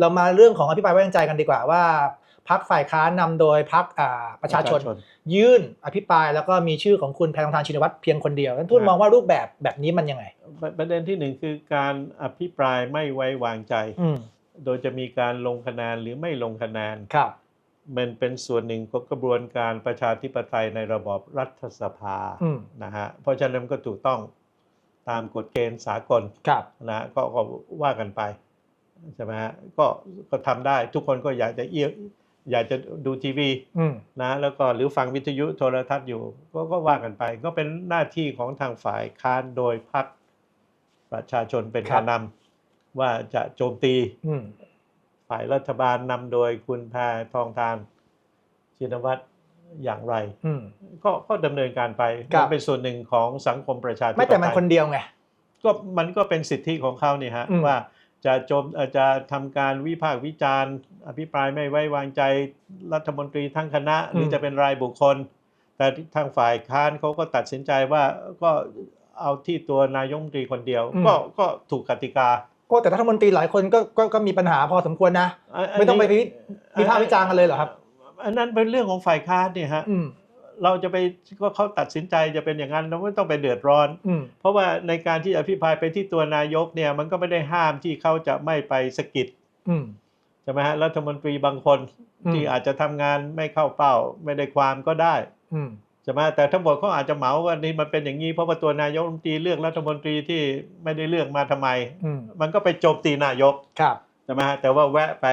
เรามาเรื่องของอภิปรายไว้วางใจกันดีกว่าว่าพักฝ่ายค้านนำโดยพักประชาชน ยื่นอภิปรายแล้วก็มีชื่อของคุณแพทองทานชินวัตรเพียงคนเดียวท่านทูตครับมองว่ารูปแบบแบบนี้มันยังไงประประเด็นที่หนึ่งคือการอภิปรายไม่ไว้วางใจอืมโดยจะมีการลงคะแนนหรือไม่ลงคะแนนครับ มันเป็นส่วนหนึ่งของกระบวนการประชาธิปไตยในระบอบรัฐสภาอืมนะฮะเพราะฉะนั้นมันก็ถูกต้องตามกฎเกณฑ์สากลครับนะก็ก็ว่ากันไป ใช่ไหมฮะก็ก็ทำได้ทุกคนก็อยากจะเอี้ยอยากจะดูทีวีอืมนะแล้วก็หรือฟังวิทยุโทรทัศน์อยู่ก็ก็ว่ากันไป ก็เป็นหน้าที่ของทางฝ่ายค้านโดยพรรคประชาชนเป็นครักาบรนำว่าจะโจมตีอืมฝ่ายรัฐบาลนำโดยคุณแพทองทานชินวัตรอย่างไรอืมก็ก็ดำเนินการไปครับมันเป็นส่วนหนึ่งของสังคมประชาธิปไตยไม่แต่มันคนเดียวไงก็มันก็เป็นสิทธิของเขานี่ฮะอืมว่า จะโจมเอ่อจะทำการวิพากษ์วิจารณ์ อภิปรายไม่ไว้วางใจรัฐมนตรีทั้งคณะหรือจะเป็นรายบุคคล แต่ทางฝ่ายค้านเขาก็ตัดสินใจว่าก็เอาที่ตัวนายกรัฐมนตรีคนเดียว ก็ก็ถูกกติกาก็แต่รัฐมนตรีหลายคนก็ก็ก็มีปัญหาพอสมควรนะนไม่ต้องไปนี้วิวิพากษ์วิจารณ์กันเลยเหรอครับ อันนั้นเป็นเรื่องของฝ่ายค้านเนี่ยฮะอืม เราจะไปก็เขาตัดสินใจจะเป็นอย่างนั้นเราไม่ต้องไปเดือดร้อนอืมเพราะว่าในการที่อภิปรายไปที่ตัวนายกเนี่ย มันก็ไม่ได้ห้ามที่เขาจะไม่ไปสะกิดอืมใช่ไหมฮะรัฐมนตรีบางคนอืมที่อาจจะทำงานไม่เข้าเป้าไม่ได้ความก็ได้อืมใช่ไหมแต่ทั้งหมดเขาอาจจะเหมาว่านี่มันเป็นอย่างนี้เพราะว่าตัวนายกรัฐมนตรีเลือกรัฐมนตรีที่ไม่ได้เลือกมาทำไมอืมมันก็ไปโจมตีนายกครับใช่ไหมฮะแต่ว่าแวะไป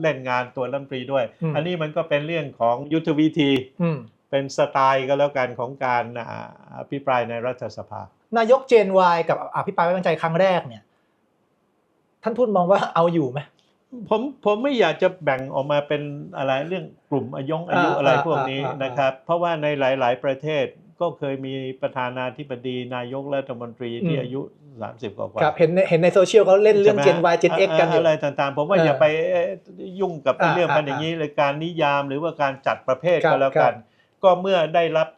เล่นงานตัวรัฐมนตรีด้วยอืมอันนี้มันก็เป็นเรื่องของยุทธวิธีอืม เป็นสไตล์ก็แล้วกันของการอ่าอภิปรายในรัฐสภา นายกเจนวายกับอภิปรายไว้วางใจครั้งแรกเนี่ย ท่านทูตมองว่าเอาอยู่ไหมผมผมไม่อยากจะแบ่งออกมาเป็นอะไรเรื่องกลุ่มอายุอายุอ่าอะไรอ่าพวกนี้อ่าอ่านนะครับ เพราะว่าในหลาย ๆ ประเทศก็เคยมีประธานาธิบดีนายกรัฐมนตรีที่อายุ 30 กว่าครับเห็นในเห็นในโซเชียลเขาเล่นเรื่องใช่เจไหมนวายเจนเอ็กกันอยู่อะไรต่างๆ ผมว่าเออออย่าไปเอ่อยุ่งกับอ่าเรื่องมันอ่าอย่างนี้เลยการนิยามหรือว่าการจัดประเภทครัก็บแล้วครักับน ก็เมื่อได้รับ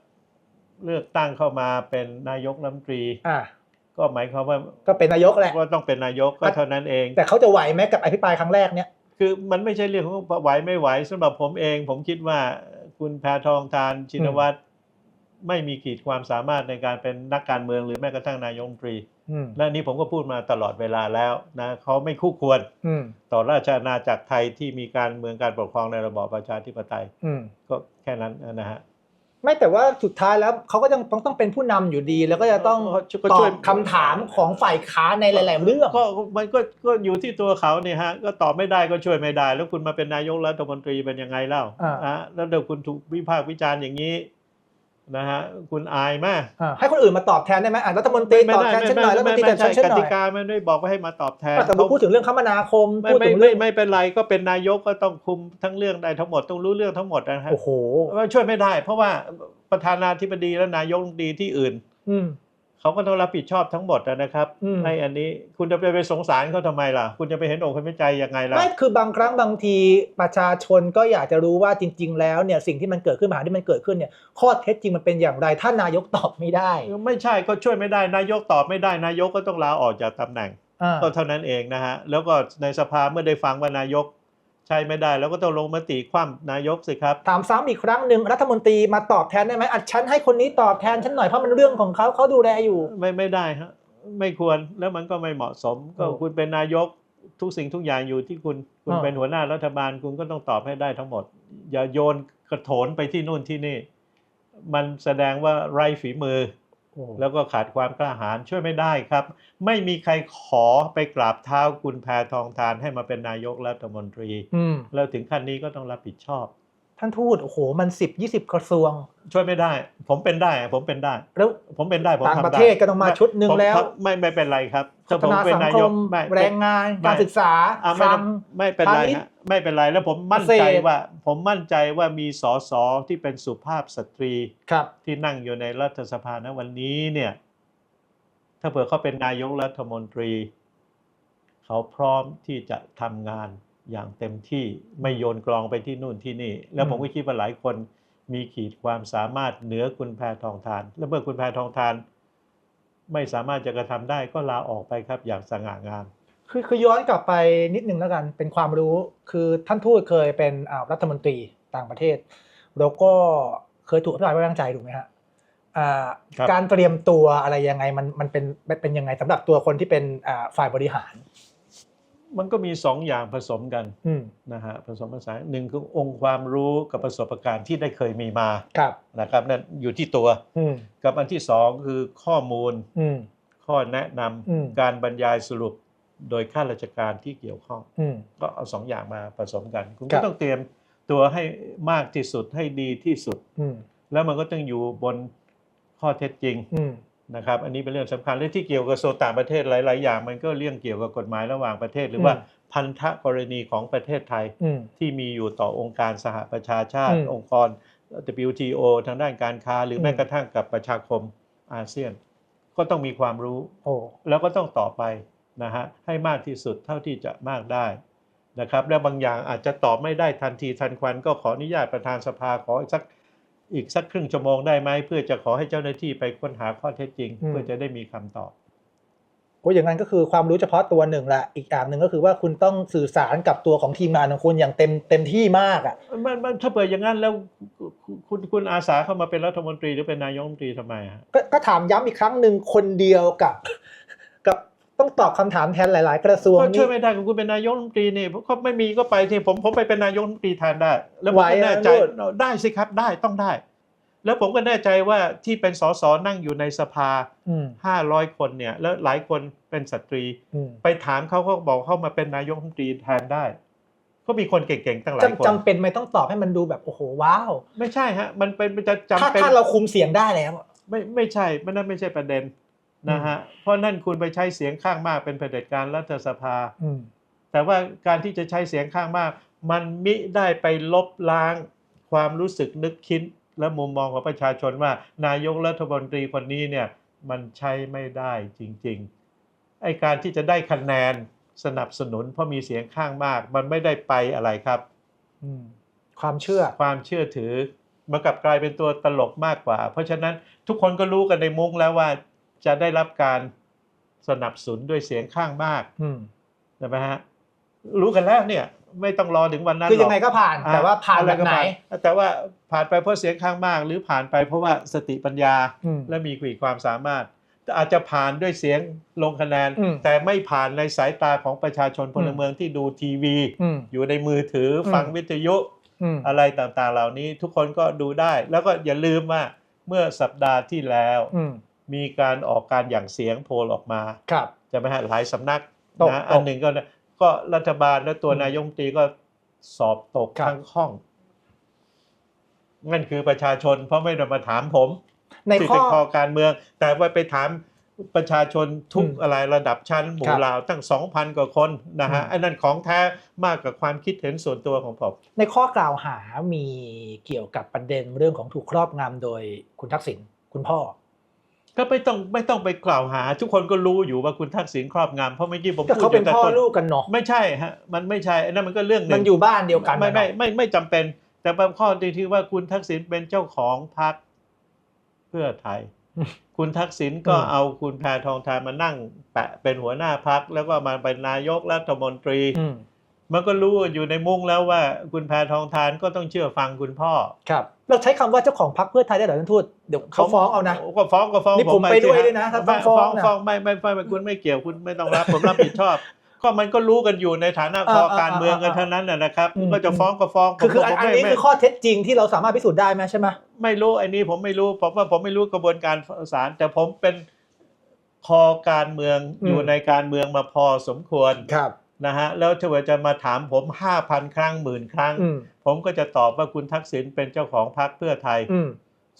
เลือกตั้งเข้ามาเป็นนายกรัฐมนตรี อ่า ก็หมายความว่าก็เป็นนายกแหละว่าต้องเป็นนายกก็เท่านั้นเอง แต่เขาจะไหวไหมกับอภิปรายครั้งแรกเนี่ย คือมันไม่ใช่เรื่องของไหวไม่ไหวสำหรับผมเอง ผมคิดว่าคุณแพทองทานชินวัตรไม่มีขีดความสามารถในการเป็นนักการเมืองหรือแม้กระทั่งนายกรัฐมนตรีอืมและนี่ผมก็พูดมาตลอดเวลาแล้วนะเขาไม่คู่ควรอืมต่อราชอาณาจักรไทยที่มีการเมืองการปกครองในระบอบประชาธิปไตยอืมก็แค่นั้นนะฮะ ไม่แต่ว่าสุดท้ายแล้วเขาก็ยังต้องต้องเป็นผู้นำอยู่ดี แล้วก็จะต้องก็ตอช่วยบคำถามของฝ่ายค้านในหลาย ๆ เรื่องก็มันก็ก็อยู่ที่ตัวเขาเนี่ยฮะก็ตอบไม่ได้ก็ช่วยไม่ได้ แล้วคุณมาเป็นนายกรัฐมนตรีเป็นยังไงเล่าอ่าอะแล้วเดี๋ยวคุณถูกวิพากษ์วิจารณ์อย่างนี้ นะฮะคุณอายมากอ่าให้คนอื่นมาตอบแทนได้ไหมอะรัฐมนตรีตอบแทนฉันหน่อยรัฐมนตรีตอบแทนฉันกหน่ติอยกามันไม่บอกว่าให้มาตอบแทนแต่เราพูดถึงเรื่องคมนาคมไม่พูดไม่ถึงไม่เรื่องไม่เป็นไรก็เป็นนายกก็ต้องคุมทั้งเรื่องได้ทั้งหมดต้องรู้เรื่องทั้งหมดนะฮะโอ้โหว่าช่วยไม่ได้ เพราะว่าประธานาธิบดีและนายกรัฐมนตรีที่อื่นอืม เขาก็ต้องรับผิดชอบทั้งหมดนะครับอืมในอันนี้คุณจะไปไปสงสารเขาทำไมล่ะ คุณจะไปเห็นอกเห็นใจยังไงล่ะไม่คือบางครั้งบางทีประชาชนก็อยากจะรู้ว่าจริง ๆ แล้วเนี่ยสิ่งที่มันเกิดขึ้นปัญหาที่มันเกิดขึ้นเนี่ยข้อเท็จจริงมันเป็นอย่างไรถ้านายกตอบไม่ได้ ไม่ใช่ก็ช่วยไม่ได้นายกตอบไม่ได้นายกก็ต้องลาออกจากตำแหน่งอ่าก็เท่านั้นเองนะฮะแล้วก็ในสภาเมื่อได้ฟังว่านายก ใช้ไม่ได้แล้วก็ต้องลงมติคว่ำนายกสิครับ ถามซ้ำอีกครั้งหนึ่งรัฐมนตรีมาตอบแทนได้ไหมอัดฉันให้คนนี้ตอบแทนฉันหน่อยเพราะมันเรื่องของเขาเขาดูแลอยู่ ไม่ไม่ได้ฮะไม่ควรแล้วมันก็ไม่เหมาะสม ก็โอ้คุณเป็นนายกทุกสิ่งทุกอย่างอยู่ที่คุณคุณอ่าเป็นหัวหน้ารัฐบาลคุณก็ต้องตอบให้ได้ทั้งหมด อย่าโยนกระโถนไปที่นู่นที่นี่ มันแสดงว่าไร้ฝีมือ แล้วก็ขาดความกล้าหาญช่วยไม่ได้ครับ ไม่มีใครขอไปกราบเท้าคุณแพทองทานให้มาเป็นนายกรัฐมนตรีอืมแล้วถึงขั้นนี้ก็ต้องรับผิดชอบ ท่านทูตโอ้โหมันสิบยี่สิบกระทรวง ช่วยไม่ได้ ผมเป็นได้ ผมเป็นได้ แล้วผมเป็นได้ผมต่างทำได้ประเทศก็ต้องมาชุดหนึ่งผมแล้วไม่ไม่เป็นไรครับพัถ้าฒผมนาเป็นสังนาคยกมไม่แรงงานไม่การศึกษาอะคไม่ลังไม่เป็นไรพาณิชย์ฮะไม่เป็นไรแล้วผมมั่นเกษใจตรว่า ผมมั่นใจว่ามีสสที่เป็นสุภาพสตรีครับที่นั่งอยู่ในรัฐสภาณวันนี้เนี่ย ถ้าเผื่อเขาเป็นนายกรัฐมนตรี เขาพร้อมที่จะทำงาน อย่างเต็มที่ไม่โยนกลองไปที่นู่นที่นี่ แล้วผมก็คิดว่าหลายคนมีขีดความสามารถเหนือคุณแพทองทาน และเมื่อคุณแพทองทาน ไม่สามารถจะกระทำได้ก็ลาออกไปครับอย่างสง่างาม คือคือย้อนกลับไปนิดนึงแล้วกันเป็นความรู้คือท่านทูตเคยเป็นอ่ารัฐมนตรีต่างประเทศ แล้วก็เคยถูกอภิปรายไว้วางใจถูกไหมฮะอ่าครับการเตรียมตัวอะไรยังไงมันมันเป็นเป็นเป็นยังไงสำหรับตัวคนที่เป็นอ่าฝ่ายบริหาร มันก็มีสองอย่างผสมกันอืมนะฮะผสมผสานหนึ่งคือองค์ความรู้กับประสบการณ์ที่ได้เคยมีมาครับนะครับนั่นอยู่ที่ตัวอืมกับอันที่สองคือข้อมูลอืมข้อแนะนำอืมการบรรยายสรุปโดยข้าราชการที่เกี่ยวข้องอืมก็เอาสองอย่างมาผสมกัน คุณครัก็บต้องเตรียมตัวให้มากที่สุดให้ดีที่สุดอืมแล้วมันก็ต้องอยู่บนข้อเท็จจริงอืม นะครับอันนี้เป็นเรื่องสำคัญเรื่องที่เกี่ยวกับโซนต่างประเทศหลาย ๆ อย่าง มันก็เรื่องเกี่ยวกับกฎหมายระหว่างประเทศ หรือว่าอืมพันธกรณีของประเทศไทยอืมที่มีอยู่ต่อองค์การสหประชาชาติอืมองค์กร WTO ทางด้านการค้า หรืออมแม้กระทั่งกับประชาคมอาเซียน ก็ต้องมีความรู้โอ้แล้วก็ต้องต่อไปนะฮะให้มากที่สุดเท่าที่จะมากได้นะครับและบางอย่างอาจจะตอบไม่ได้ทันทีทันควันก็ขออนุญาตประธานสภาขออีกสัก อีกสักครึ่งชั่วโมงได้ไหมเพื่อจะขอให้เจ้าหน้าที่ไปค้นหาข้อเท็จจริง เพื่อจะได้มีคำตอบก็อย่างนั้นก็คือความรู้เฉพาะตัวหนึ่งแหละอีกอย่างหนึ่งก็คือว่าคุณต้องสื่อสารกับตัวของทีมงานของคุณอย่างเต็มเต็มที่มากอะมันมันถ้าเปิดอย่างนั้นแล้วคุณคุณคุณอาสาเข้ามาเป็นรัฐมนตรีหรือเป็นนายกรัฐมนตรีทำไมฮะก็ก็ถามย้ำอีกครั้งหนึ่งคนเดียวกับกับ ต้องตอบคำถามแทนหลาย ๆ กระทรวงก็ช่นี่วยไม่ได้คุณคุณเป็นนายกรัฐมนตรีนี่เขาไม่มีก็ไปที่ผมผมไปเป็นนายกรัฐมนตรีแทนได้ แล้วผมไหวก็อะแน่ใจลูกได้สิครับได้ต้องได้ แล้วผมก็แน่ใจว่าที่เป็นสสนั่งอยู่ในสภาอืม500คนเนี่ย แล้วหลายคนเป็นสตรีอืมไปถามเขาเขาบอกเข้ามาเป็นนายกรัฐมนตรีแทนได้ก็มีคนเก่งๆตั้งหลายคนจำจำเป็นไหมต้องตอบให้มันดูแบบโอ้โหว้าว ไม่ใช่ฮะ มันเป็นมันจะจำถ้าเป็นถ้าเราคุมเสียงได้แล้วอะไม่ไม่ใช่มันนั่นไม่ใช่ประเด็น นะฮะเพราะนั่นคุณไปใช้เสียงข้างมากเป็นเผด็จการรัฐสภาอืมแต่ว่าการที่จะใช้เสียงข้างมาก มันมิได้ไปลบล้างความรู้สึกนึกคิดและมุมมองของประชาชนว่า นายกรัฐมนตรีคนนี้เนี่ยมันใช้ไม่ได้จริงๆไอการที่จะได้คะแนนสนับสนุน เพราะมีเสียงข้างมาก มันไม่ได้ไปอะไรครับอืมความเชื่อความเชื่อถือมันกลับกลายเป็นตัวตลกมากกว่า เพราะฉะนั้นทุกคนก็รู้กันในมุ้งแล้วว่า จะได้รับการสนับสนุนด้วยเสียงข้างมากอืมใช่ไหมฮะรู้กันแล้วเนี่ย ไม่ต้องรอถึงวันนั้นคือหรยัอกงไงก็ผ่านแต่ว่าผ่านแบบไหนอะรก็ผ่าแต่ว่าผ่านไปเพราะเสียงข้างมาก หรือผ่านไปเพราะว่าสติปัญญาอืมและมีขีดความสามารถอาจจะผ่านด้วยเสียงลงคะแนนอืมแต่ไม่ผ่านในสายตาของประชาชนพลเมืองที่ดูทีวีอืมอยู่ในมือถืออมฟังวิทยุอืมอะไรต่างๆ เหล่านี้ทุกคนก็ดูได้ แล้วก็อย่าลืมว่าเมื่อสัปดาห์ที่แล้วอื มมีการออกการอย่างเสียงโพลออกมาครับใช่ไหมฮะหลายสำนักตกนะตกอันหนึ่งก็นะก็รัฐบาลและตัวอืมนายกรัฐมนตรีก็สอบตกครับทั้งห้องนั่นคือประชาชน เพราะไม่ได้มาถามผมในที่ข้อเป็นคอการเมือง แต่ว่าไปถามประชาชนทุกอืมอะไรระดับชั้นหมู่ครับเหล่าตั้งสองพันกว่าคนนะฮะอืมอันนั้นของแท้มากกว่าความคิดเห็นส่วนตัวของผมในข้อกล่าวหามีเกี่ยวกับประเด็นเรื่องของถูกครอบงำโดยคุณทักษิณคุณพ่อ ก็ไม่ต้องไม่ต้องไปกล่าวหา ทุกคนก็รู้อยู่ว่าคุณทักษิณครอบงำเพราะเมื่อกี้ผมก็พูดเขาเป็นยู่แต่พ่อต้นลูกกันเนาะไม่ใช่ฮะมันไม่ใช่อันนั้นมันก็เรื่องหนึ่งมันอยู่บ้านเดียวกันไม่ไม่เนาะไม่ไม่จำเป็น แต่บางข้อที่ที่ว่าคุณทักษิณเป็นเจ้าของพรรคเพื่อไทย คุณทักษิณก็อืมเอาคุณแพทองทานมานั่งแปะเป็นหัวหน้าพรรคแล้วก็มาเป็นนายกรัฐมนตรีอื มมันก็รู้อยู่ในมุ้งแล้วว่าคุณแพทองทานก็ต้องเชื่อฟังคุณพ่อ ครับเราใช้คำว่าเจ้าของพรรคเพื่อไทยได้เหรอท่านทูตเดี๋ยวเขาฟ้องเอานะก็ฟ้องก็ฟ้องนี่ผมไปสิด้วยฮะด้วยนะถ้าไม่ฟ้องฟ้องนะฟ้องไม่ไม่ไม่ไม่คุณไม่เกี่ยวคุณไม่ต้องรับผมรับผิดชอบก็มันก็รู้กันอยู่ในฐานะคอการเมืองกันทั้งนั้นนะนะครับอืมก็จะฟ้องก็ฟ้องคือคืออันผมอันไม่นี้ไม่คือข้อเท็จจริงที่เราสามารถพิสูจน์ได้ไหมใช่ไหมไม่รู้ไอ้นี้ผมไม่รู้ผมว่าผมไม่รู้กระบวนการศาลแต่ผมเป็นคอการเมืองอยู่ในการเมืองมาพอสมควรครับ นะฮะแล้วถ้าว่าจะมาถามผมห้าพันครั้งหมื่นครั้งอืมผมก็จะตอบว่าคุณทักษิณเป็นเจ้าของพรรคเพื่อไทยอืม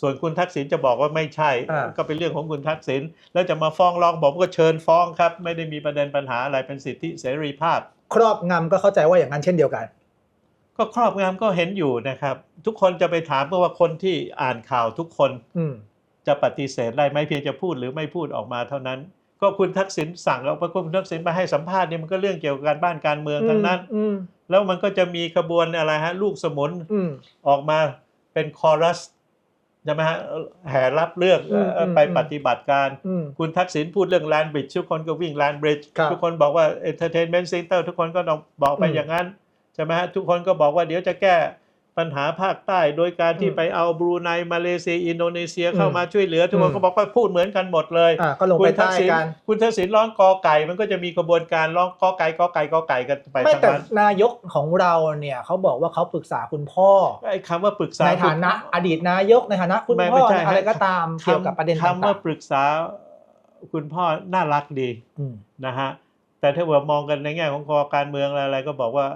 ส่วนคุณทักษิณจะบอกว่าไม่ใช่อ่าก็เป็นเรื่องของคุณทักษิณแล้วจะมาฟ้องร้องผมก็เชิญฟ้องครับ ไม่ได้มีประเด็นปัญหาอะไรเป็นสิทธิเสรีภาพ ครอบงำก็เข้าใจว่าอย่างนั้นเช่นเดียวกัน ก็ครอบงำก็เห็นอยู่นะครับ ทุกคนจะไปถามเพราะว่าคนที่อ่านข่าวทุกคนอืมจะปฏิเสธได้ไหมเพียงจะพูดหรือไม่พูดออกมาเท่านั้น ก็คุณทักษิณสั่งเอาไปคุณทักษิณไปให้สัมภาษณ์เนี่ยมันก็เรื่องเกี่ยวกับการบ้านการเมืองทั้งนั้นอืมแล้วมันก็จะมีขบวนอะไรฮะ ลูกสมุนอืมออกมาเป็นคอรัสใช่ไหมฮะแห่รับเรื่องอืมอืมไปปฏิบัติการอืมคุณทักษิณพูดเรื่องแลนบริดจ์ทุกคนก็วิ่งแลนบริดจ์ครับทุกคนบอกว่าเอนเตอร์เทนเมนต์เซ็นเตอร์ทุกคนก็ต้องบอกไปอืมอย่างนั้น ใช่ไหมฮะ ทุกคนก็บอกว่าเดี๋ยวจะแก้ ปัญหาภาคใต้ โดยการที่อืมไปเอาบรูไนมาเลเซียอินโดนีเซียเข้าอืมมาช่วยเหลือทุกคนอืมก็บอกว่าพูดเหมือนกันหมดเลยอ่าก็ลงคุไปณทัใต้กษิณกันคุณทักษิณร้องกอไก่ มันก็จะมีกระบวนการร้องกอไก่กอไก่กอไก่กันไปไม่ทั้งแต่นั้นนายกของเราเนี่ยเขาบอกว่าเขาปรึกษาคุณพ่อไอ้คำว่าปรึกษาในฐานะ อดีตนายกในฐานะคุณไม่พ่ไม่อใช่อะไรฮะก็ตามเกี่ยวกับประเด็นต่าคำว่างปรึกษาคุณพ่อน่ารักดีๆอืมนะฮะแต่ถ้าว่ามองกันในแง่ของคอการเมืองอะไรๆก็บอกว่า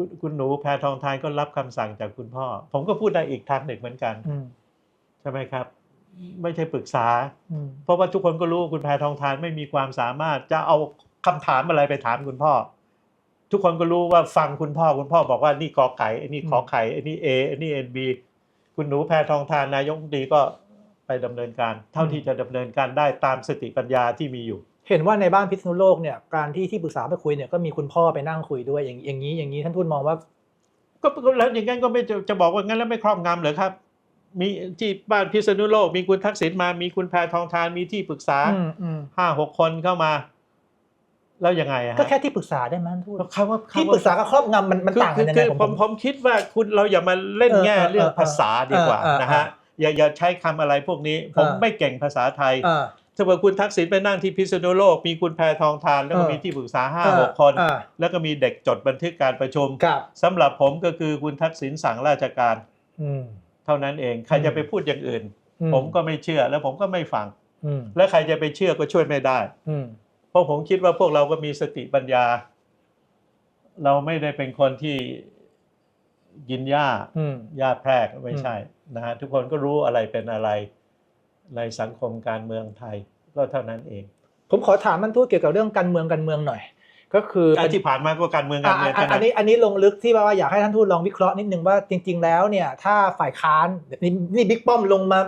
คุณคุณหนูแพทองทานก็รับคำสั่งจากคุณพ่อ ผมก็พูดได้อีกทางหนึ่งเหมือนกันอืมใช่ไหมครับ ไม่ใช่ปรึกษาอืมเพราะว่าทุกคนก็รู้ว่าคุณแพทองทานไม่มีความสามารถจะเอาคำถามอะไรไปถามคุณพ่อ ทุกคนก็รู้ว่าฟังคุณพ่อคุณพ่อบอกว่านี่กอไก่ไอ้นี่ขอไข่ไอ้นี่เอไอ้นี่เอ็นบีคุณหนูแพทองทานนายกรัฐมนตรีก็ไปดำเนินการ เท่าที่จะดำเนินการได้ตามสติปัญญาที่มีอยู่ เห็นว่าในบ้านพิษณุโลกเนี่ยการที่ที่ปรึกษาไปคุยเนี่ยก็มีคุณพ่อไปนั่งคุยด้วยอย่างอย่างนี้อย่างนี้ท่านทูตมองว่า ก็ก็แล้วอย่างนั้นก็ไม่จะจะบอกว่างั้นแล้วไม่ครอบงำเหรอครับ มีที่บ้านพิษณุโลก มีคุณทักษิณมา มีคุณแพทองทานมีที่ปรึกษาอืมอืมห้าหกคนเข้ามาแล้วยังไงอะฮะก็แค่ที่ปรึกษาได้ไหมท่านทูตคำว่าที่คำว่าปรึกษากับครอบงำมันมันคือต่างคืกัอนยังคืไงอผมผมผมคิดว่าคุณเราอย่ามาเล่นเออแง่เออเรื่องเออภาษาดีกว่าเออเออนะฮะอย่าอย่าใช้คำอะไรพวกนี้ ผมเออไม่เก่งภาษาไทย อ่าถ้าว่าคุณทักษิณไปนั่งที่พิษณุโลก มีคุณแพทองทาน แล้วก็เออมีที่ปรึกษาห้าอ่าหกคนอ่าแล้วก็มีเด็กจดบันทึกการประชุมกับสำหรับผมก็คือคุณทักษิณสั่งราชการอืมเท่านั้นเองใครอืมจะไปพูดอย่างอื่นอืผมก็ไม่เชื่อแล้วผมก็ไม่ฟังอืมและใครจะไปเชื่อก็ช่วยไม่ได้อืมเพราะผมคิดว่าพวกเราก็มีสติปัญญา เราไม่ได้เป็นคนที่กินหญ้าอืมหญ้าแพรกไม่ใช่นะฮะทุกคนก็รู้อะไรเป็นอะไร ในสังคมการเมืองไทยก็เท่านั้นเอง ผมขอถามท่านทูตเกี่ยวกับเรื่องการเมืองการเมืองหน่อย ก็คือการที่ผ่านมาก็การเมืองการอะเมืองอะเท่าอันั้นนนี้อันนี้ลงลึกที่ว่าอยากให้ท่านทูตลองวิเคราะห์นิดนึงว่าจริง ๆ แล้วเนี่ยถ้าฝ่ายค้านนี่นี่บิ๊กป้อมลงมา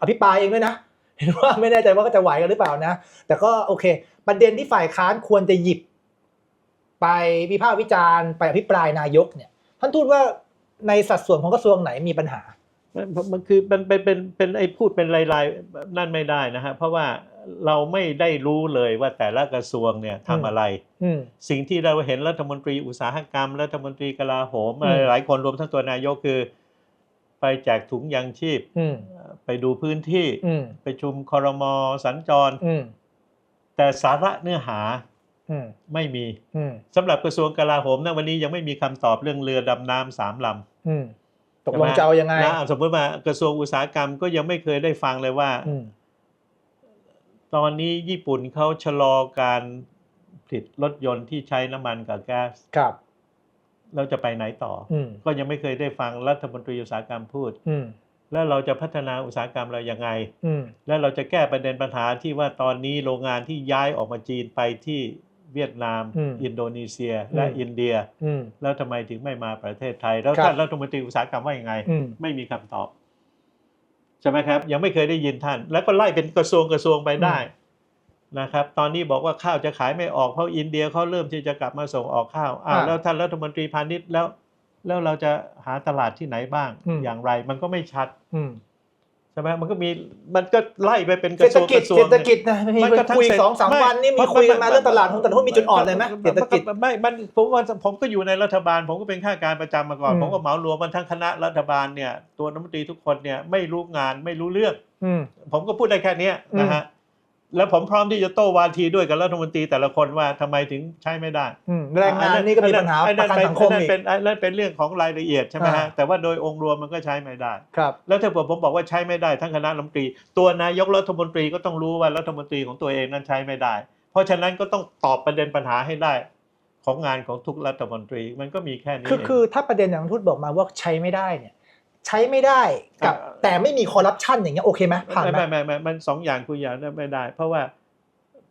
อภิปรายเองด้วยนะเห็นว่าไม่แน่ใจว่าก็จะไหวกันหรือเปล่านะ แต่ก็โอเค ประเด็นที่ฝ่ายค้านควรจะหยิบ ไปวิพากษ์วิจารณ์ไปอภิปรายนายกเนี่ยท่านทูตว่าในสัดส่วนของกระทรวงไหนมีปัญหา มันมันคือมันเป็นเป็นเป็นไอ้พูดเป็นลายๆนั่นไม่ได้นะฮะเพราะว่าเราไม่ได้รู้เลยว่าแต่ละกระทรวงเนี่ยทำอะไรอืมสิ่งที่เราเห็นรัฐมนตรีอุตสาหกรรม รัฐมนตรีกลาโหมอืมหลายคนรวมทั้งตัวนายกคือ ไปแจกถุงยางชีพอืมไปดูพื้นที่อืมไปชุมคอรมอสัญจรอืมแต่สาระเนื้อหาอืมไม่มีอืมสำหรับกระทรวงกลาโหมนะวันนี้ยังไม่มีคำตอบเรื่องเรือดำน้ำสามลำอืม ตกลงจะเอายังไงนะสมมติว่ากระทรวงอุตสาหกรรมก็ยังไม่เคยได้ฟังเลยว่าอืมตอนนี้ญี่ปุ่นเขาชะลอการผลิตรถยนต์ที่ใช้น้ำมันกับแก๊สครับเราจะไปไหนต่อออืมก็ยังไม่เคยได้ฟังรัฐมนตรีอุตสาหกรรมพูดอืมแล้วเราจะพัฒนาอุตสาหกรรมเรายังไงอืมแล้วเราจะแก้ประเด็นปัญหาที่ว่าตอนนี้โรงงานที่ย้ายออกมาจีนไปที่ เวียดนามอืมอินโดนีเซีย และอืมอินเดียอืมแล้วทำไมถึงไม่มาประเทศไทย แล้วครับท่านรัฐมนตรีอุตสาหกรรมว่ายังไงอืมไม่มีคำตอบ ใช่ไหมครับ ยังไม่เคยได้ยินท่าน แล้วก็ไล่เป็นกระทรวงกระทรวงไปได้นะครับตอนนี้บอกว่าข้าวจะขายไม่ออกเพราะอินเดียเขาเริ่มที่จะกลับมาส่งออกข้าวอ้าวอ่าแล้วท่านรัฐมนตรีพาณิชย์แล้ว แล้วเราจะหาตลาดที่ไหนบ้างอืมอย่างไร มันก็ไม่ชัดอืมใช่ไหมมันก็มีมันก็ไล่ไปเป็นกเศรระษทฐรวงกิกจระทรวงเศรษฐกิจเนี่ยนะมีมันก็ทั้คุยเศรษสองสามไม่วันนี่มีเพราะคุยกันไมาเรื่องตลาดหุ้นตลาดหุ้นมีจุดอ่อนเลยไหมเศรษฐกิจไม่มันผมว่าผมก็อยู่ในรัฐบาล ผมก็เป็นข้าการประจำมาก่อนอืมผมก็เหมารวมมันทั้งคณะรัฐบาลเนี่ยตัวรัฐมนตรีทุกคนเนี่ยไม่รู้งานไม่รู้เรื่องอืมผมก็พูดได้แค่เนี้ยนะฮะ แล้วผมพร้อมที่จะโต้วาทีด้วยกับรัฐมนตรีแต่ละคนว่าทำไมถึงใช้ไม่ได้อืมแรงงานนี่ก็มีปัญหาอัประกันสังคมอันอีกเป็นอันนั้นเป็นเรื่องของรายละเอียดใช่ไหมอ่าฮะแต่ว่าโดยองค์รวมมันก็ใช้ไม่ได้ครับแล้วถ้าผมบอกว่าใช้ไม่ได้ทั้งคณะรัฐมนตรี ตัวนายกรัฐมนตรีก็ต้องรู้ว่ารัฐมนตรีของตัวเองนั้นใช้ไม่ได้ เพราะฉะนั้นก็ต้องตอบประเด็นปัญหาให้ได้ของงานของทุกรัฐมนตรีมันก็มีแค่นี้คือเงคือถ้าประเด็นอย่างทูตบอกมาว่าใช้ไม่ได้เนี่ย ใช้ไม่ได้กับอ่าแต่ไม่มีคอร์รัปชันอย่างเงี้ยโอเคไหมผ่านไม่ไหมไม่ไม่ไม่มันสองอย่างคุยอย่างนั้นไม่ได้ เพราะว่า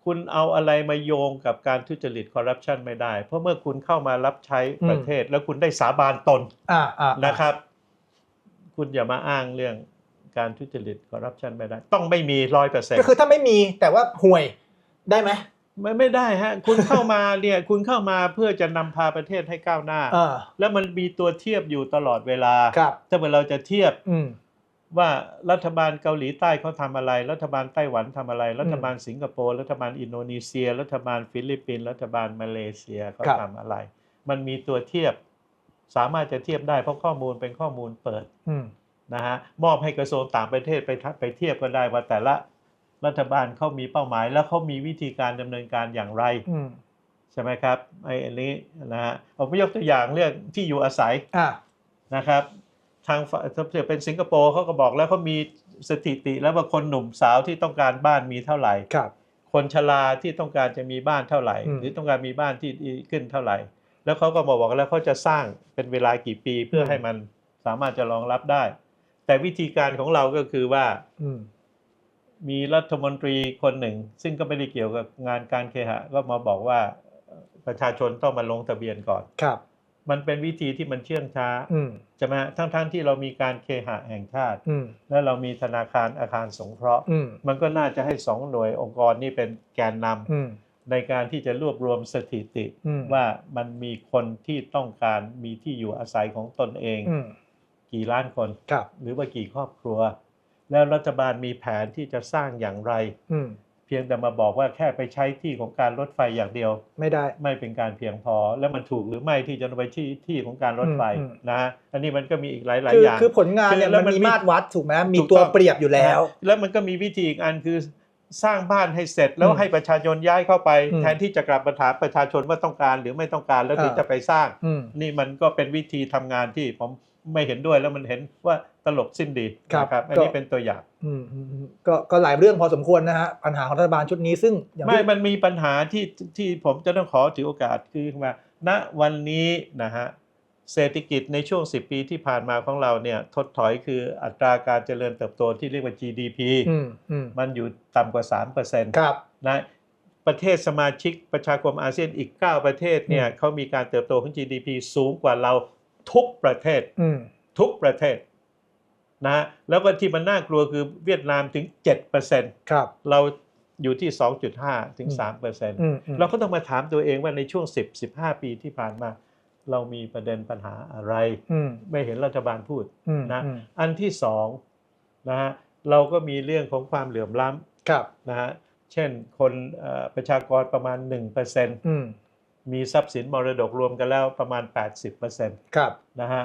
คุณเอาอะไรมาโยงกับการทุจริตคอร์รัปชันไม่ได้ เพราะเมื่อคุณเข้ามารับใช้ประเทศ แล้วคุณได้สาบานตนอ่าอ่านะครับ คุณอย่ามาอ้างเรื่องการทุจริตคอร์รัปชันไม่ได้ ต้องไม่มีร้อยเปอร์เซ็นต์ก็คือถ้าไม่มีแต่ว่าห่วยได้ไหม ไม่ไม่ได้ฮะ คุณเข้ามาเนี่ยคุณเข้ามาเพื่อจะนำพาประเทศให้ก้าวหน้าอ่าแล้วมันมีตัวเทียบอยู่ตลอดเวลาครับถ้าเมื่อเราจะเทียบอืมว่ารัฐบาลเกาหลีใต้เขาทำอะไร รัฐบาลไต้หวันทำอะไร รัฐบาลสิงคโปร์รัฐบาลอินโดนีเซีย รัฐบาลฟิลิปปินส์รัฐบาลมาเลเซียเขาครับทำอะไร มันมีตัวเทียบ สามารถจะเทียบได้เพราะข้อมูลเป็นข้อมูลเปิดอืมนะฮะมอบให้กระทรวงต่างประเทศไปทัไปเทียบกันได้ว่าแต่ละ รัฐบาลเขามีเป้าหมาย แล้วเขามีวิธีการดำเนินการอย่างไรอืมใช่ไหมครับไอ้อันนี้นะฮะผมยกตัวอย่างเรื่องที่อยู่อาศัยอ่านะครับ ทางฝ่ายถ้าเกิดเป็นสิงคโปร์เขาก็บอกแล้วเขามีสถิติแล้วว่าคนหนุ่มสาวที่ต้องการบ้านมีเท่าไหร่ครับ คนชราที่ต้องการจะมีบ้านเท่าไหร่อืมหรือต้องการมีบ้านที่ดีขึ้นเท่าไหร่ แล้วเขาก็บอกว่าแล้วเขาจะสร้างเป็นเวลากี่ปีเพื่อให้มันสามารถจะรองรับได้ แต่วิธีการของเราก็คือว่าอื มมีรัฐมนตรีคนหนึ่ง ซึ่งก็ไม่ได้เกี่ยวกับงานการเคหะ ก็มาบอกว่าเอ่อประชาชนต้องมาลงทะเบียนก่อนครับ มันเป็นวิธีที่มันเชื่องช้าอืมใช่ไหมฮะทั้งๆที่เรามีการเคหะแห่งชาติอืมและเรามีธนาคารอาคารสงเคราะห์อืมมันก็น่าจะให้สองหน่วยองค์กรนี่เป็นแกนนำอืมในการที่จะรวบรวมสถิติอืมว่ามันมีคนที่ต้องการมีที่อยู่อาศัยของตนเองอืมกี่ล้านคนครับหรือว่ากี่ครอบครัว แล้วรัฐบาลมีแผนที่จะสร้างอย่างไรอืมเพียงแต่มาบอกว่าแค่ไปใช้ที่ของการรถไฟอย่างเดียว ไม่ได้ไม่เป็นการเพียงพอ แล้วมันถูกหรือไม่ที่จะไปที่ที่ของการรถไฟอืมอืมนะฮะอันนี้มันก็มีอีกหลายหลายคืออย่างคือผลงานเนี่ยคือแล้วมันมันมีมีมาตรวัดถูกไหมมีถูกตัวต้องเปรียบอยู่แล้ว แล้วมันก็มีวิธีอีกอันคือสร้างบ้านให้เสร็จแล้วอืมให้ประชาชนย้ายเข้าไปอืมแทนที่จะกลับมาถามประชาชนว่าต้องการหรือไม่ต้องการแล้วถึงอ่าจะไปสร้างอืมนี่มันก็เป็นวิธีทำงานที่ผมไม่เห็นด้วยแล้วมันเห็นว่า ตลกสิ้นดีครับนะครับอันนี้ก็เป็นตัวอย่างอืมอืมอืมก็ก็หลายเรื่องพอสมควรนะฮะปัญหาของรัฐบาลชุดนี้ซึ่งอย่างไม่ที่มันมีปัญหาที่ที่ผมจะต้องขอถือโอกาสคือว่าณวันนี้นะฮะเศรษฐกิจในช่วง 10 ปีที่ผ่านมาของเราเนี่ยถดถอยคืออัตราการเจริญเติบโตที่เรียกว่า GDP อืมอืมมันอยู่ต่ำกว่า 3%ครับนะประเทศสมาชิกประชาคมอาเซียนอีก 9 ประเทศเนี่ยอืมเขามีการเติบโตของ GDP สูงกว่าเราทุกประเทศอืมทุกประเทศ นะฮะแล้วก็ที่มันน่ากลัวคือเวียดนามถึง 7%ครับเราอยู่ที่ 2.5 ถึง3%อืมอืมเราก็ต้องมาถามตัวเองว่าในช่วง 10 15 ปีที่ผ่านมา เรามีประเด็นปัญหาอะไรอืมไม่เห็นรัฐบาลพูดอืมนะอืมอันที่สองนะฮะเราก็มีเรื่องของความเหลื่อมล้ำครับนะฮะเช่นคนเอ่อประชากรประมาณ1%อืมมีทรัพย์สินมรดกรวมกันแล้วประมาณ 80%ครับนะฮะ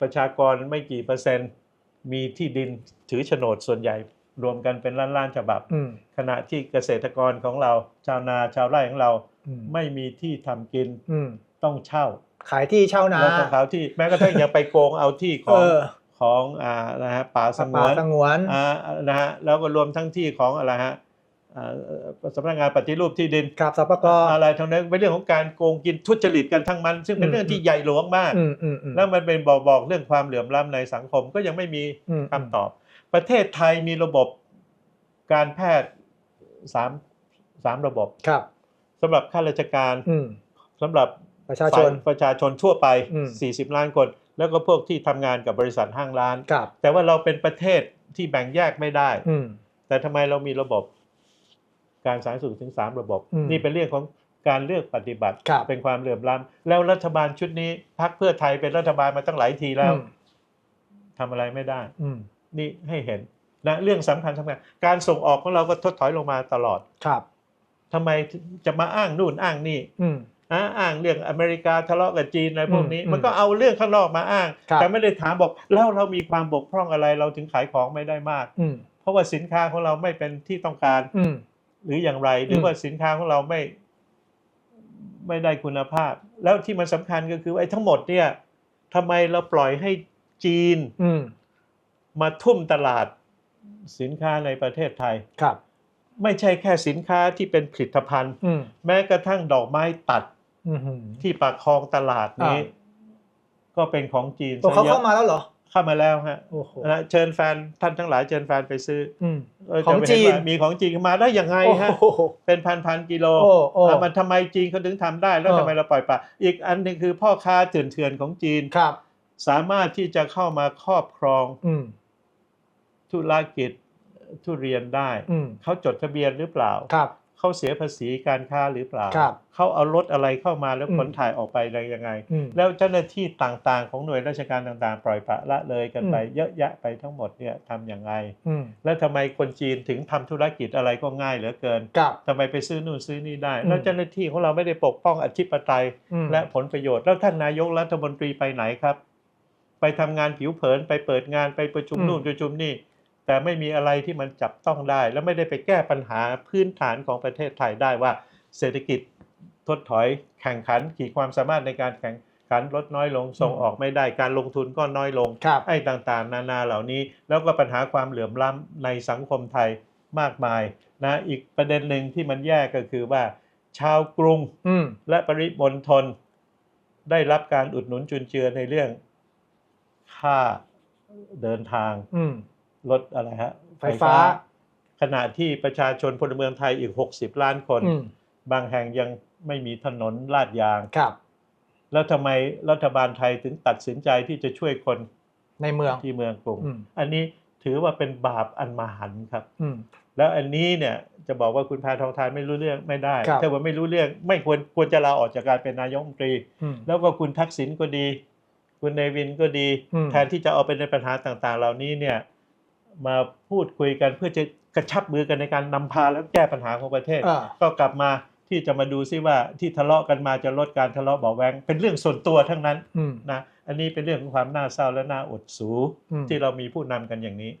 ประชากรไม่กี่เปอร์เซ็นต์ มีที่ดินถือโฉนดส่วนใหญ่รวมกันเป็นล้านล้านๆฉบับอืมขณะที่เกษตรกรของเรา ชาวนาชาวไร่ของเราอืมไม่มีที่ทำกินอืมต้องเช่า ขายที่เช่านาแล้วของเขาที่แม้กระทั่งยังไปโกงเอาที่ขเอองอของอ่านะฮะป่าสงป่าวนสงวนอ่านะฮะแล้วก็รวมทั้งที่ของอะไรฮะอ่า สำนักงานปฏิรูปที่ดินครับสปกอะไรทั้งนั้นเป็นเรื่องของการโกงกินทุจริตกันทั้งมัน ซึ่งเป็นอืมเรื่องที่ใหญ่หลวงมากอืมอืมอืมแล้วมันเป็นบอกบอกเรื่องความเหลื่อมล้ำในสังคมก็ยังไม่มีอืมคำตอบ ประเทศไทยมีระบบการแพทย์สามสามระบบครับสำหรับข้าราชการอืมสำหรับประชาชนฝ่ยประชาชนทั่วไปอืม40 ล้านคน แล้วก็พวกที่ทำงานกับบริษัทห้างร้านครับแต่ว่าเราเป็นประเทศที่แบ่งแยกไม่ได้อืมแต่ทำไมเรามีระบบ การสาธารณสุขถึง 3 ระบบอืมนี่เป็นเรื่องของการเลือกปฏิบัติครับเป็นความเหลื่อมล้ำแล้วรัฐบาลชุดนี้พรรคเพื่อไทยเป็นรัฐบาลมาตั้งหลายทีแล้วอืมทำอะไรไม่ได้อืมนี่ให้เห็นนะเรื่องสำคัญสำคัญการส่งออกของเราก็ทดถอยลงมาตลอดครับทำไมจะมาอ้างนู่นอ้างนี่อืมอะอ้างเรื่องอเมริกาทะเลาะกับจีนอะไรพวกนี้อืมมันก็เอาเรื่องข้างนอกมาอ้างครับแต่ไม่ได้ถามบอกแล้วเรามีความบกพร่องอะไรเราถึงขายของไม่ได้มากอืมเพราะว่าสินค้าของเราไม่เป็นที่ต้องการอืม หรืออย่างไร หรือว่าสินค้าของเราไม่ไม่ได้คุณภาพ แล้วที่มันสำคัญก็คือไอ้ทั้งหมดเนี่ยทำไมเราปล่อยให้จีนอืมมาทุ่มตลาดสินค้าในประเทศไทยครับ ไม่ใช่แค่สินค้าที่เป็นผลิตภัณฑ์อืมแม้กระทั่งดอกไม้ตัดอืมอืมที่ปากคลองตลาดนี้อ่ก็เป็นของจีนตัวเขาซะยอะเข้ามาแล้วเหรอ เข้ามาแล้วฮะโอ้โหนะเชิญแฟนท่านทั้งหลายเชิญแฟนไปซื้ออืมเออของจะไปเห็จีนว่ามีของจีนมาได้ยังไงฮะโอ้โหเป็นพันพันๆกิโลโอ้โอ้อะมันทำไมจีนเขาถึงทำได้ แล้วเออทำไมเราปล่อยปละอีกอันหนึงคือพ่อค้าเถื่อนๆของจีนครับ สามารถที่จะเข้ามาครอบครองอืมธุรกิจทุเรียนได้อืมเขาจดทะเบียนหรือเปล่าครับ เขาเสียภาษีการค้าหรือเปล่าครับเขาเอารถอะไรเข้ามาแล้วอืมขนถ่ายออกไปได้ยังไงอืมแล้วเจ้าหน้าที่ต่างๆ ของหน่วยราชการต่างๆ ปล่อยปละละเลยกันไปอืมเยอะแยะไปทั้งหมดเนี่ยทำอย่างไรอืมแล้วทำไมคนจีนถึงทำธุรกิจอะไรก็ง่ายเหลือเกินกับทำไมไปซื้อนู่นซื้อนี่ได้อืมแล้วเจ้าหน้าที่ของเราไม่ได้ปกป้องอธิปไตยอืมและผลประโยชน์ แล้วท่านนายกรัฐมนตรีไปไหนครับ ไปทำงานผิวเผินไปเปิดงานไปประชุมอืมนู่นประชุมนี่ แต่ไม่มีอะไรที่มันจับต้องได้ แล้วไม่ได้ไปแก้ปัญหาพื้นฐานของประเทศไทยได้ว่าเศรษฐกิจถดถอยแข่งขัน ขีดความสามารถในการแข่งขันลดน้อยลงส่งออกไม่ได้การลงทุนก็น้อยลงครับไอ้ต่างๆ นานาเหล่านี้ แล้วก็ปัญหาความเหลื่อมล้ำในสังคมไทยมากมายนะอีกประเด็นหนึ่งที่มันแย่ก็คือว่า ชาวกรุงอืมและปริมณฑลได้รับการอุดหนุนจุนเจือในเรื่องค่าเดินทางอืม รถอะไรฮะไฟฟ้า ขณะที่ประชาชนพลเมืองไทยอีก 60 ล้านคนอืมบางแห่งยังไม่มีถนนลาดยางครับ แล้วทำไมรัฐบาลไทยถึงตัดสินใจที่จะช่วยคนในเมืองที่เมืองกรุงอืมอันนี้ถือว่าเป็นบาปอันมหันต์ครับอืมแล้วอันนี้เนี่ยจะบอกว่าคุณแพทองทานไม่รู้เรื่องไม่ได้ครับถ้าว่าไม่รู้เรื่องไม่ควรควรจะลาออกจากการเป็นนายกรัฐมนตรีอืมแล้วก็คุณทักษิณก็ดี คุณเนวินก็ดีอืมแทนที่จะเอาเป็นในปัญหาต่างๆ เหล่านี้เนี่ย มาพูดคุยกันเพื่อจะกระชับมือกันในการนำพาและแก้ปัญหาของประเทศ อ่า ก็กลับมาที่จะมาดูซิว่าที่ทะเลาะกันมาจะลดการทะเลาะเบาะแวงเป็นเรื่องส่วนตัวทั้งนั้นอืมนะอันนี้เป็นเรื่องของความน่าเศร้าและน่าอดสู อืม ที่เรามีผู้นำกันอย่างนี้